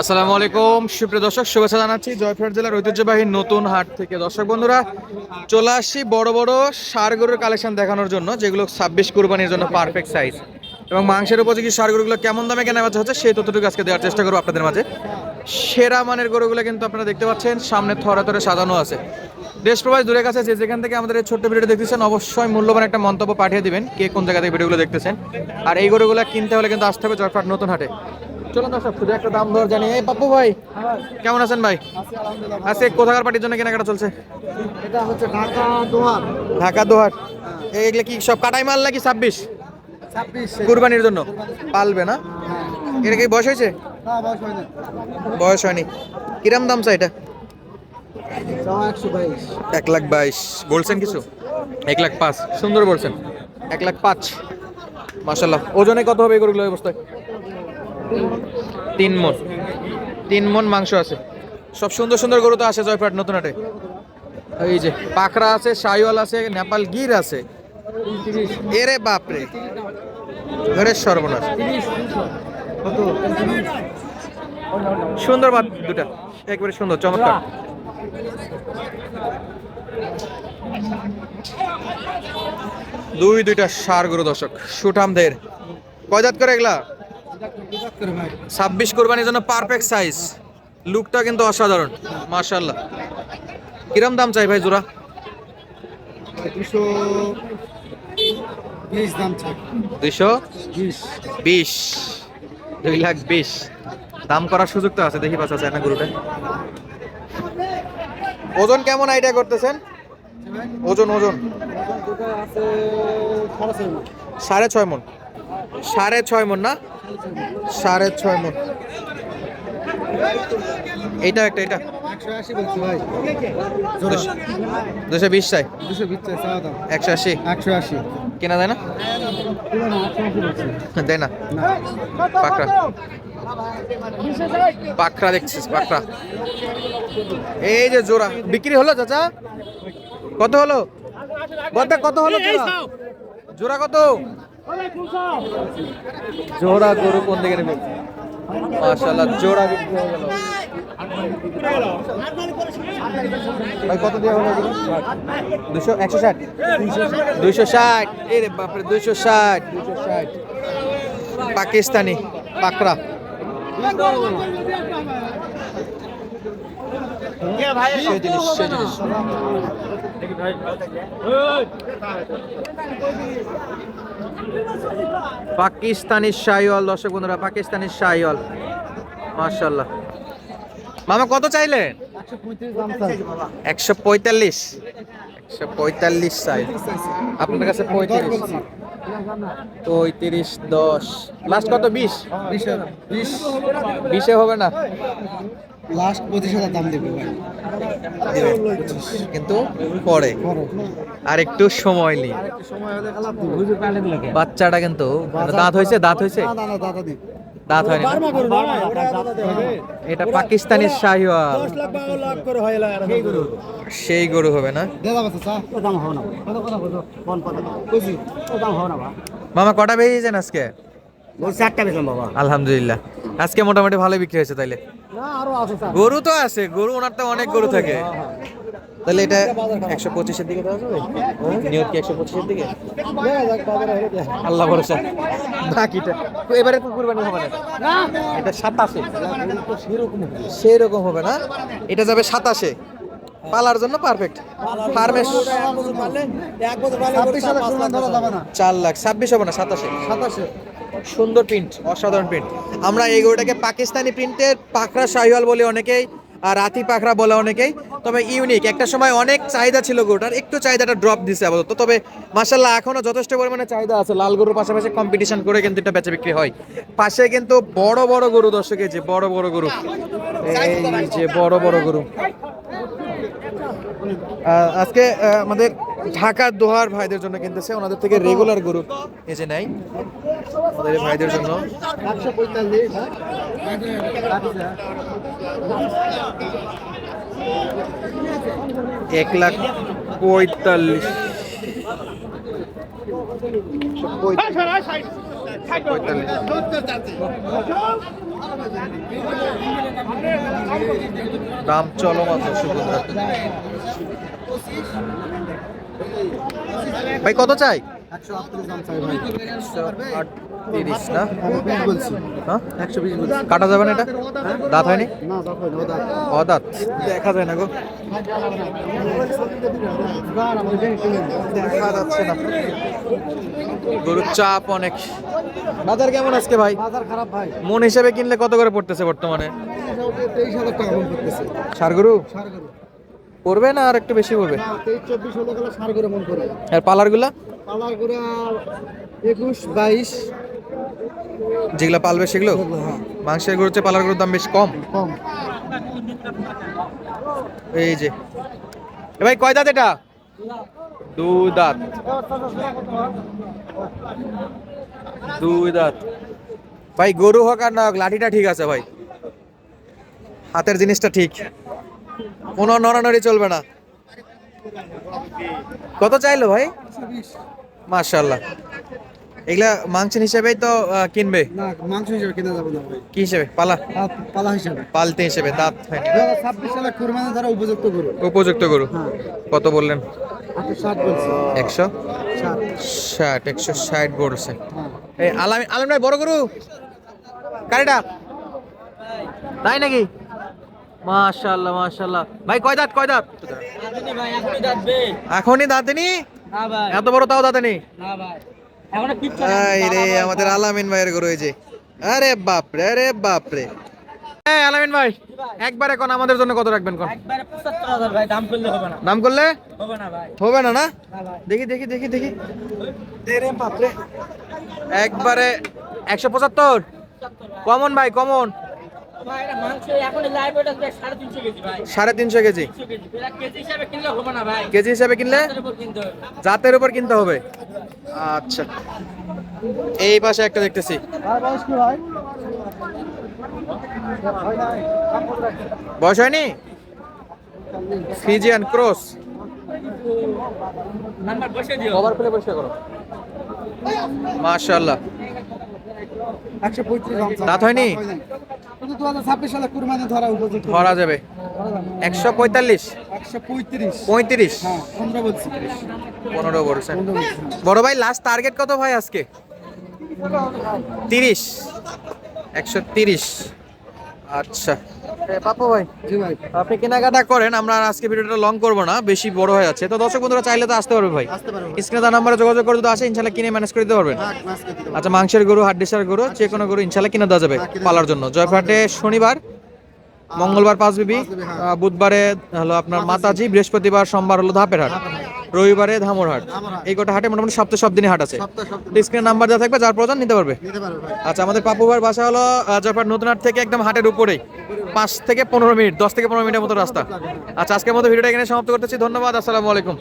আসসালামু আলাইকুম। সুপ্রিয় দর্শক, শুভেচ্ছা জানাচ্ছি জয়পুরহাট জেলার ঐতিহ্যবাহী নতুন হাট থেকে। দর্শক বন্ধুরা, চলে আসছি বড় বড় সার গরুর কালেকশন দেখানোর জন্য, যেগুলো ছাব্বিশ কুরবানির জন্য পারফেক্ট সাইজ এবং মাংসের উপযোগী সার গরুগুলো কেমন দামে কেনা বেচা হচ্ছে, সেই তথ্যটুকু আজকে দেওয়ার চেষ্টা করব আপনাদের মাঝে। সেরা মানের গরুগুলো কিন্তু আপনারা দেখতে পাচ্ছেন, সামনে থরে থরে সাজানো আছে। দেশ প্রবাস দূরের কাছে যে যেখান থেকে আমাদের এই ছোট্ট ভিডিওটা দেখতেছেন, অবশ্যই মূল্যবান একটা মন্তব্য পাঠিয়ে দিবেন, কে কোন জায়গা থেকে ভিডিওগুলো দেখতেছেন। আর এই গরুগুলো কিনতে হলে কিন্তু আসতে হবে জয়পুরহাট নতুন হাটে। চলুন দর্শক শুধু একটা দাম দর জানি এই পাপ্পু ভাই কেমন আছেন ভাই? আজকে কোথাকার পার্টির জন্য কেনাকাটা চলছে? এটা হচ্ছে ঢাকা দোহার। ঢাকা দোহাট এগুলো কি সব কাটাই মাল নাকি ছাব্বিশ? ছাব্বিশ। কুরবানির জন্য। পালবে না? এটা কি বয়স হয়েছে? বয়স হয়নি। কিরাম দাম চাই এটা? এক লাখ বাইশ। বলছেন কিছু? এক লাখ পাঁচ। সুন্দর বলছেন। এক লাখ পাঁচ। মাসাল্লাহ ওজনে কত হবে এগুলো অবস্থায়? তিন মন। তিন মন মাংস আছে। সব সুন্দর সুন্দর গরু তো আসে জয়পুরহাট নতুন হাটে। এই যে পাখরা আছে সাইওয়াল আছে, নেপাল গির আছে। এরে বাপরে। ঘরের সর্বনাশ। সুন্দর দুটা। একবারে সুন্দর, চমৎকার। দুই দুইটা সার গরু দর্শক, সুঠামদের। কয় করে এগুলা? ছাব্বিশ কোরবানির জন্য পারফেক্ট সাইজ লুকটা কিন্তু অসাধারণ মার্শাল্লাহ কিরম দাম চাই ভাই জোড়া? দুশো বিশ দাম চাই। দুইশো বিশ। বিশ দুই লাখ বিশ। দাম করার সুযোগ তো আছে দেখি পাচ্ছ আছে না গরুটা ওজন কেমন আইডিয়া করতেছেন? ওজন ওজন। মাস সাড়ে ছয় মন। সাড়ে ছয় মন না? সাড়ে ছয় মন। এইটা একটা এটা দুশো- বিশ চাই। দুশো বিশ চাই একশো আশি? একশো আশি। কেনা যায় না? দেয় না। পাকড়া। পাকড়া দেখছিস পাকড়া। এই যে জোড়া বিক্রি হলো চাচা? কত হলো? কত হলো জোড়া? জোড়া কত? জোড়া গরু কোন দিকে নেবে? মাশাআল্লাহ, জোড়া বিক্রি হয়ে গেল। একশো দুইশো এ রে বাপরে দুইশো ষাট। দুইশো ষাট। পাকিস্তানি পাকড়া সেই জিনিস সেই জিনিস পাকিস্তানি শাইওয়াল দর্শক বন্ধুরা, পাকিস্তানি শাইওয়াল মাশাল্লাহ মামা, কত চাইলেন একশো পঁয়তাল্লিশ। একশো পঁয়তাল্লিশ চাই। আপনার কাছে পঁয়ত্রিশ। পঁয়ত্রিশ, দশ। লাস্ট কত? বিশ? বিশে হবে না? লাস্ট পঁচিশ হাজার দাম দেবে ভাই। কিন্তু পরে। আর একটু সময় নেই বাচ্চাটা কিন্তু দাঁত হয়েছে দাঁত হয়েছে। দাঁত হয়নি। এটা পাকিস্তানি শাহিওয়াল। 10 লাখ 12 লাখ করে আর সেই গরু। হবে না? মামা কটা বেরিয়েছেন আজকে? আলহামদুলিল্লাহ। আজকে মোটামুটি ভালো বিক্রি হয়েছে তাইলে। গরু তো আছে গরু ওনার তো অনেক গরু থাকে। তাহলে এটা একশো পঁচিশের দিকে দেওয়া যাবে? নিয়োগ কি একশো পঁচিশের দিকে? আল্লাহ ভরসা। বাকিটা। তো এবারে তো কুরবানি হবে না। এটা সাতাশে। তো সেরকম হবে সেই রকম হবে না। এটা যাবে সাতাশে। পালার জন্য পারফেক্ট ফার্মে চার লাখ। ছাব্বিশ হবে না সাতাশে। সাতাশে। সুন্দর প্রিন্ট অসাধারণ প্রিন্ট আমরা এই গরুটাকে পাকিস্তানি প্রিন্টের পাখরা শাহিওয়াল বলে অনেকেই, আর রাতি পাখরা বলে অনেকেই। তবে ইউনিক একটা সময় অনেক চাহিদা ছিল গরুটার, একটু চাহিদাটা ড্রপ দিছে আপাতত। তবে মাসাল্লাহ এখনও যথেষ্ট পরিমাণে চাহিদা আছে। লাল গরুর পাশাপাশি কম্পিটিশন করে কিন্তু এটা বেচা বিক্রি হয়। পাশে কিন্তু বড় বড় গরু দর্শকের যে বড় বড় গরু। এই যে বড় বড় গরু। আজকে আমাদের ঢাকার দোহার ভাইদের জন্য কিনতেছে। ওনাদের থেকে রেগুলার গরু এই যে নাই। এই ভাইদের জন্য। এক লাখ পঁয়তাল্লিশ। দাম চলমান বন্ধুরা ভাই কত চাই? হ্যাঁ? কাটা যাবে না এটা? দাঁত হয়নি? অদাঁত। দেখা যায় না গো। দেখা যাচ্ছে না। গরুর চাপ অনেক। বাজার কেমন আজকে ভাই? বাজার খারাপ ভাই। মন হিসেবে কিনলে কত করে পড়তেছে বর্তমানে? তেইশ হাজার টাকা সার গরু সার গরু পড়বে না আর একটু বেশি পড়বে আর পালারগুলা? পালার করে একুশ বাইশ। যেগুলো পালবে সেগুলো? হ্যাঁ। মাংসের গরুর চেয়ে পালার গরুর দাম বেশ কম? কম। এই যে। এ ভাই কয় দাঁত এটা? দুই দাঁত। দুই দাঁত। ভাই গরু হোক আর না হোক লাঠিটা ঠিক আছে ভাই। হাতের জিনিসটা ঠিক। কোনো নড়ানড়ি চলবে না। কত চাইলো ভাই? মাশাল্লাহ এগুলা মাংসের হিসেবেই তো কিনবে? না মাংস হিসেবে কিনা যাবে না ভাই। কি হিসেবে? পালা? পালা হিসেবে। পালতে হিসেবে দাঁত হয়নি দু হাজার ছাব্বিশ সালে কুরবানি দ্বারা উপযুক্ত গরু। উপযুক্ত গরু। হ্যাঁ। কত বললেন? বলছি। একশো ষাট। ষাট একশো ষাট বলছে হ্যাঁ। এই আলাম আলম ভাই বড় গরু? কারিটা? তাই নাকি? মাশাআল্লাহ মাশাআল্লাহ। ভাই কয় দাঁত কয় দাঁত? এখনই দাঁতেনি? না ভাই। এত বড় তাও দাঁতেনি? না ভাই। এখন এই রে আমাদের আলামিন ভাইয়ের গরু এই আরে বাপ রে আরে বাপ রে। আলামিন ভাই একবার এখন আমাদের জন্য কত রাখবেন কোন? ভাই দাম করলে হবে না। নাম করলে? হবে না ভাই। হবে না না? দেখি দেখি দেখি দেখি। একবারে একশো পঁচাত্তর। কমন ভাই কমন। সাড়ে তিনশো কেজি কেজি? হিসাবে কিনলে হবে না ভাই। কেজি হিসাবে কিনলে? তার উপর কিনতে হবে। জাতের উপর কিনতে হবে। আচ্ছা। এই পাশে একটা দেখতেছি। বয়স কি ভাই বয়স হয়নি? Friesian cross. নাম্বার বসে দিও। কভার প্লে পরিষ্কার করো। মাশাআল্লাহ। একশো পঁয়ত্রিশ দাঁত হয়নি? সালে কুরবানি ধরা উপযুক্ত ধরা যাবে। একশো পঁয়তাল্লিশ? একশো পঁয়ত্রিশ। পঁয়ত্রিশ? হ্যাঁ পনেরো বলছি। পনেরো বলছেন। বড় ভাই লাস্ট টার্গেট কত ভাই আজকে? তিরিশ। একশো তিরিশ। আচ্ছা। পাপু ভাই জি ভাই। আপনি কেনাকাটা করেন আমরা আজকে ভিডিওটা লং করব না বেশি বড় হয়ে যাচ্ছে। তো দর্শক বন্ধুরা চাইলে তো আসতে পারবে ভাই। স্ক্রিনে তার নাম্বারে যোগাযোগ করে যদি আসে ইনশাল্লাহ কিনে ম্যানেজ করে দিতে পারবেন। হ্যাঁ আচ্ছা মাংসের গরু হাড্ডিসার গরু যে কোনো গরু ইনশাল্লাহ কিনে দেওয়া যাবে পালার জন্য। জয়ফাটে শনিবার মঙ্গলবার পাঁচ বিবি হ্যাঁ। বুধবারে হলো আপনার মাতাজি বৃহস্পতিবার সোমবার হলো ধাপের হাট রবিবারে ধামর হাট ধামরহাট। এই কটা হাটে মোটামুটি সপ্তাহে সব দিনই হাট আছে। সপ্তাহ নাম্বার দেওয়া থাকবে যার প্রয়োজন নিতে পারবে। আচ্ছা আমাদের পাপুবার বাসা হলো জয়পাট নতুন হাট থেকে একদম হাটের উপরেই। পাঁচ থেকে পনেরো মিনিট, দশ থেকে পনেরো মিনিটের মতো রাস্তা। আচ্ছা আজকের মতো ভিডিওটা এখানে সমাপ্ত করতেছি। ধন্যবাদ, আসসালামু আলাইকুম।